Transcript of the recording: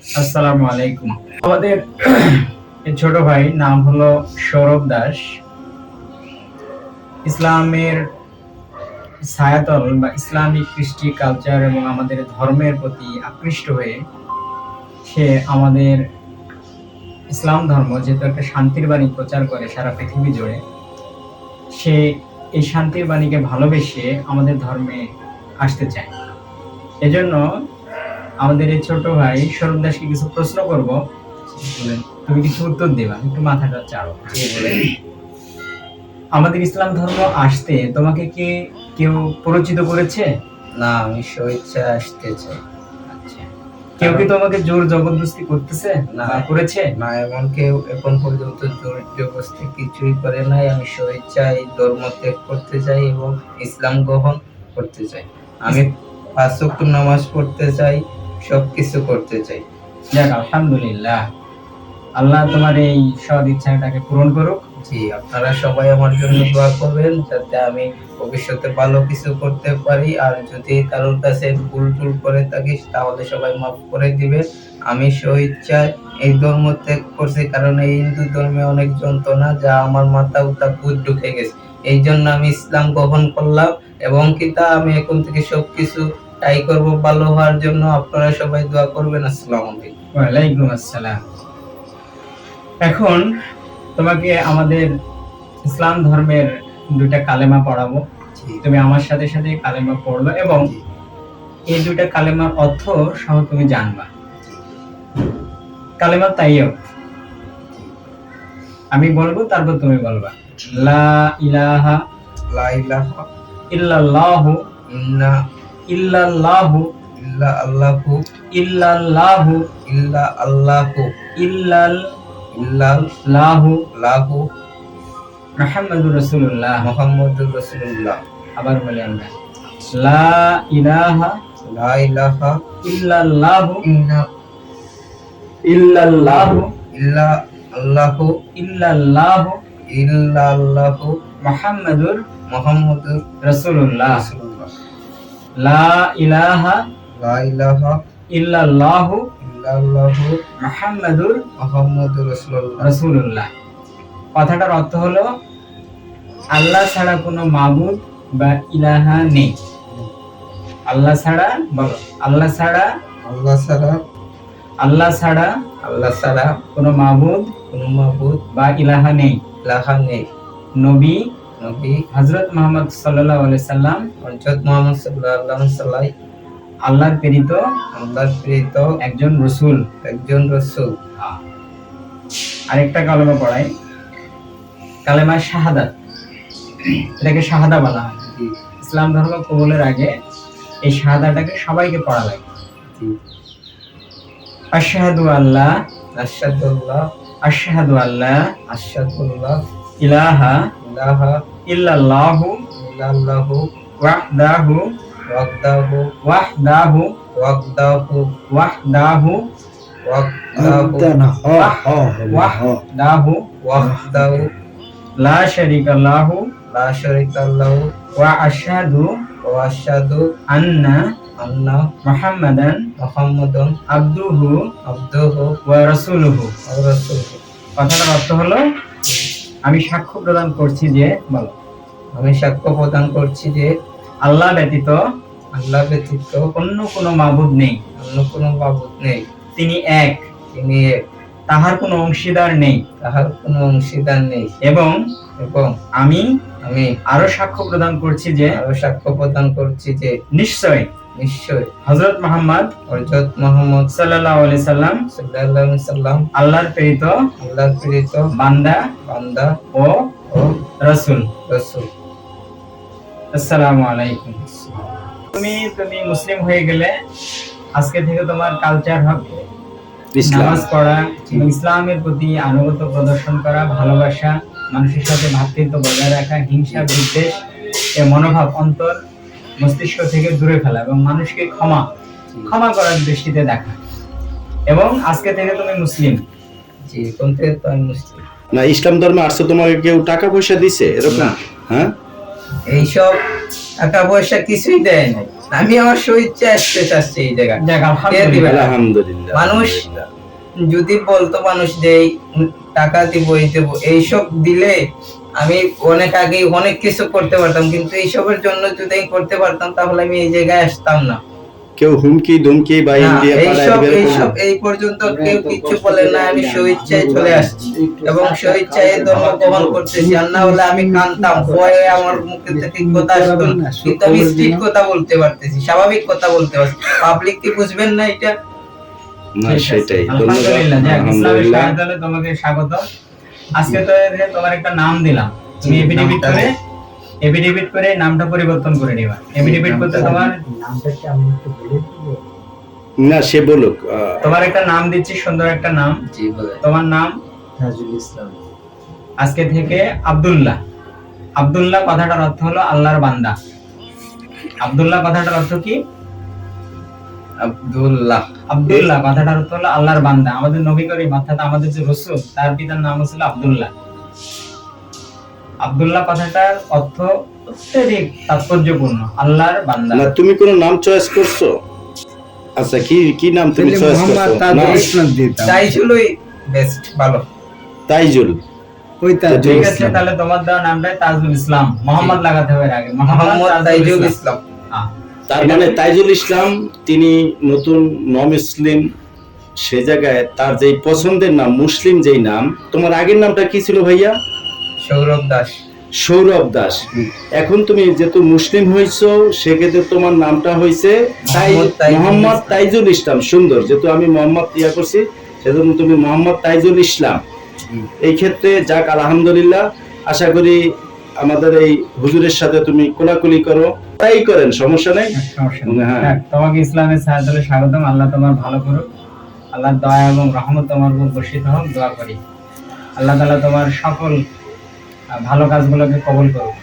আসসালামু আলাইকুম। আমাদের ছোট ভাই নাম হলো সৌরভ দাস। ইসলামের ছায়াতল বা ইসলামিক কৃষ্টি কালচার এবং আমাদের ধর্মের প্রতি আকৃষ্ট হয়ে সে আমাদের ইসলাম ধর্ম যেহেতু একটা শান্তির বাণী প্রচার করে সারা পৃথিবী জুড়ে, সে এই শান্তির বাণীকে ভালোবেসে আমাদের ধর্মে আসতে চায়। এজন্য আমাদের এই ছোট ভাই সৌরভ দাসকে কিছু প্রশ্ন করব। তুমি কিছু উত্তর দেবা একটু মাথাটা চাড়ো। আমাদের ইসলাম ধর্ম আসতে তোমাকে কি কেউ পরিচিত করেছে? না আমি স্বেচ্ছা আসতে চাই। আচ্ছা। কেউ কি তোমাকে জোর জবরদস্তি করতেছে? না। করেছে? না এমন কেউ এখন পর্যন্ত জোর জবরদস্তি কিছুই করে নাই। আমি স্বেচ্ছায় ধর্ম ত্যাগ করতে চাই এবং ইসলাম গ্রহণ করতে চাই। আমি পাঁচ ওয়াক্ত নামাজ পড়তে চাই। সব কিছু করতে চাই। যাক আলহামদুলিল্লাহ। আল্লাহ তোমার এই সৎ ইচ্ছাটাকে পূরণ করুক। জি আপনারা সবাই আমার জন্য দোয়া করবেন যাতে আমি ভবিষ্যতে ভালো কিছু করতে পারি। আর যদি কারোর কাছে ভুল টুল করে থাকি তাহলে সবাই মাফ করে দিবে আমি স্বেচ্ছায় এই ধর্ম ত্যাগ করছি কারণ এই হিন্দু ধর্মে অনেক যন্ত্রণা যা আমার মাথা উতা ভূত ঢুকে গেছে। এই জন্য আমি ইসলাম গ্রহণ করলাম এবং কি তা আমি এখন থেকে সবকিছু ট্রাই করব ভালো হওয়ার জন্য আপনারা সবাই দোয়া করবেন আসসালামু আলাইকুম। ওয়ালাইকুম আসসালাম। এখন তোমাকে আমাদের ইসলাম ধর্মের দুইটা কালেমা পড়াবো। তুমি আমার সাথে সাথে কালেমা পড়বে এবং এই দুইটা কালেমার অর্থ সহ তুমি জানবা। কালেমা তাইয়ব আমি বলব তারপর তুমি বলবা। লা ইলাহা লা ইলাহা ইল্লাল্লাহু ইন্না ইল্লাল্লাহু ইল্লা আল্লাহু ইল্লাল্লাহু ইল্লা আল্লাহু ইল্লাল্লাহু ইল্লাল্লাহু মুহাম্মাদুর রাসূলুল্লাহ। মুহাম্মদুর রাসূলুল্লাহ। আবার বলি আমরা লা ইলাহা লা ইলাহা ইল্লাল্লাহু ইন্না ইল্লাল্লাহু ইল্লা আল্লাহু ইল্লাল্লাহু ইল্লা আল্লাহু মুহাম্মাদুর মুহাম্মদুর রাসূলুল্লাহ। লা ইলাহা লা ইলাহা ইল্লাল্লাহু ইল্লা আল্লাহু মুহাম্মাদুর মুহাম্মদুর রাসূলুল্লাহ। রাসূলুল্লাহ। কথাটার অর্থ হলো আল্লাহ ছাড়া কোনো মাবুদ বা ইলাহা নেই। আল্লাহ ছাড়া বলো আল্লাহ ছাড়া আল্লাহ ছাড়া আল্লাহ ছাড়া আল্লাহ ছাড়া কোনো মাবুদ কোনো মাবুদ বা ইলাহা নেই। ইলাহা নেই। নবী নবী সাল্লাম আল্লাহর প্রেরিত আল্লাহর প্রেরিত একজন রসূল, একজন রাসূল। আরেকটা কালেমা পড়াই। কালেমা শাহাদাত। এটাকে শাহাদা বলা হয়। ইসলাম ধর্ম কবুলের আগে এই শাহাদাটাকে সবাইকে পড়া লাগে। আশহাদু আল্লাহ আশহাদুল্লাহ আশহাদু আল্লাহ আশহাদুল্লাহ ইলাহা ইলাহা ইল্লাল্লাহু ইল্লাল্লাহু ওয়াহদাহু ওয়াহদাহু ওয়াহদাহু ওয়াহদাহু ওয়াহদাহু ওয়াহদাহু ওয়াহদাহু লা শারীকা লাহু লা শারীকা লাহু ওয়া আশহাদু ওয়া আশহাদু আন্না আন্না মুহাম্মাদান মুহাম্মাদান আবদুহু আবদুহু ওয়া রাসূলুহু। ওয়া রাসূলুহু। কথাটার অর্থ হলো আমি সাক্ষ্য প্রদান করছি যে বলো। আমি সাক্ষ্য প্রদান করছি যে আল্লাহ ব্যতীত আল্লাহ ব্যতীত অন্য কোনো মাবুদ নেই। অন্য কোনো মাবুদ নেই। তিনি এক। তিনি এক। তাহার কোনো অংশীদার নেই। তাহার কোনো অংশীদার নেই। এবং এবং আমি আমি আরও সাক্ষ্য প্রদান করছি যে আরও সাক্ষ্য প্রদান করছি যে নিশ্চয় নিশ্চয় হযরত মুহাম্মদ হযরত মুহাম্মদ সাল্লাল্লাহু আলাইহি সাল্লাম সাল্লাল্লাহু আলাইহি সাল্লাম আল্লাহর প্রেরিত আল্লাহর প্রেরিত বান্দা বান্দা ও ও রাসূল। রাসূল। আসসালামু আলাইকুম। তুমি তুমি মুসলিম হয়ে গেলে আজকে থেকে তোমার কালচার হবে। নামাজ পড়া ইসলামের প্রতি আনুগত্য প্রদর্শন করা ভালোবাসা মানুষের সাথে ভ্রাতৃত্ব বজায় রাখা হিংসা বিদ্বেষ এ মনোভাব অন্তর মস্তিষ্ক থেকে দূরে ফেলা এবং মানুষকে ক্ষমা ক্ষমা করার দৃষ্টিতে দেখা। এবং আজকে থেকে তুমি মুসলিম। জি কোন থেকে তো আমি মুসলিম। না ইসলাম ধর্মে আসছে তোমাকে কেউ টাকা পয়সা দিছে এরকম? না। হ্যাঁ? এইসব টাকা পয়সা কিছুই দেয় নাই। আমি আমার স্বইচ্ছা আসতে চাচ্ছি এই জায়গায়? আলহামদুলিল্লাহ। আলহামদুলিল্লাহ। মানুষ যদি বলতো মানুষ যে টাকা দিব এই দেব এইসব দিলে আমি অনেক আগে অনেক কিছু করতে পারতাম কিন্তু এইসবের জন্য যদি আমি করতে পারতাম তাহলে আমি এই জায়গায় আসতাম না। কেউ হুমকি ধুমকি বা ইন্ডিয়া এইসব এইসব এই পর্যন্ত কেউ কিছু বলে না আমি স্বইচ্ছায় চলে আসছি। এবং স্বইচ্ছায় ধর্ম গ্রহণ করতেছি আর না হলে আমি কানতাম ভয়ে আমার মুখে থেকে কথা আসতো না। কিন্তু আমি স্ট্রিট কথা বলতে পারতেছি স্বাভাবিক কথা বলতে পারছি। পাবলিক কি বুঝবেন না এটা? না সেটাই। ধন্যবাদ আলহামদুলিল্লাহ। তোমাকে স্বাগত আজকে তো তোমার একটা নাম দিলাম। তুমি এফিডেভিট করে এফিডেভিট করে নামটা পরিবর্তন করে নিবা। এফিডেভিট করতে তোমার না সে বলুক তোমার একটা নাম দিচ্ছি সুন্দর একটা নাম। জি বলে। তোমার নাম? আজকে থেকে আব্দুল্লাহ। আব্দুল্লাহ কথাটার অর্থ হলো আল্লাহর বান্দা। আব্দুল্লাহ কথাটার অর্থ কি? আব্দুল্লাহ। আব্দুল্লাহ কথাটার অর্থ হলো আল্লাহর বান্দা। আমাদের নবী করিম অর্থাৎ আমাদের যে রসুল তার পিতার নাম ছিল আব্দুল্লাহ। আব্দুল্লাহ কথাটার অর্থ অত্যধিক তাৎপর্যপূর্ণ আল্লাহর বান্দা। না তুমি কোন নাম চয়েস করছ? আচ্ছা কি কি নাম তুমি চয়েস করছ? না, তাই ছিলই বেস্ট ভালো। তাইজুল। ঠিক আছে তাহলে তোমার দেওয়া নামটাই তাজুল ইসলাম। মোহাম্মদ লাগাতে হবে আগে। মোহাম্মদ তাইজুল ইসলাম। তার মানে তাইজুল ইসলাম তিনি নতুন নন মুসলিম সে জায়গায় তার যেই পছন্দের নাম মুসলিম যেই নাম তোমার আগের নামটা কি ছিল ভাইয়া? সৌরভ দাস। সৌরভ দাস। এখন তুমি যেহেতু মুসলিম হয়েছো সেক্ষেত্রে তোমার নামটা হয়েছে মোহাম্মদ তাইজুল ইসলাম। সুন্দর যেহেতু আমি মোহাম্মদ ইয়া করছি সেজন্য তুমি মোহাম্মদ তাইজুল ইসলাম। এই ক্ষেত্রে যাক আলহামদুলিল্লাহ আশা করি আমাদের এই হুজুরের সাথে তুমি কোলাকুলি করো তাই করেন সমস্যা নেই? হ্যাঁ। তোমাকে ইসলামের সাহায্যে স্বাগতম আল্লাহ তোমার ভালো করুক। আল্লাহ দয়া এবং রহমত তোমার উপর বর্ষিত হোক দোয়া করি। আল্লাহ তাআলা তোমার সকল ভালো কাজগুলোকে কবল করুক।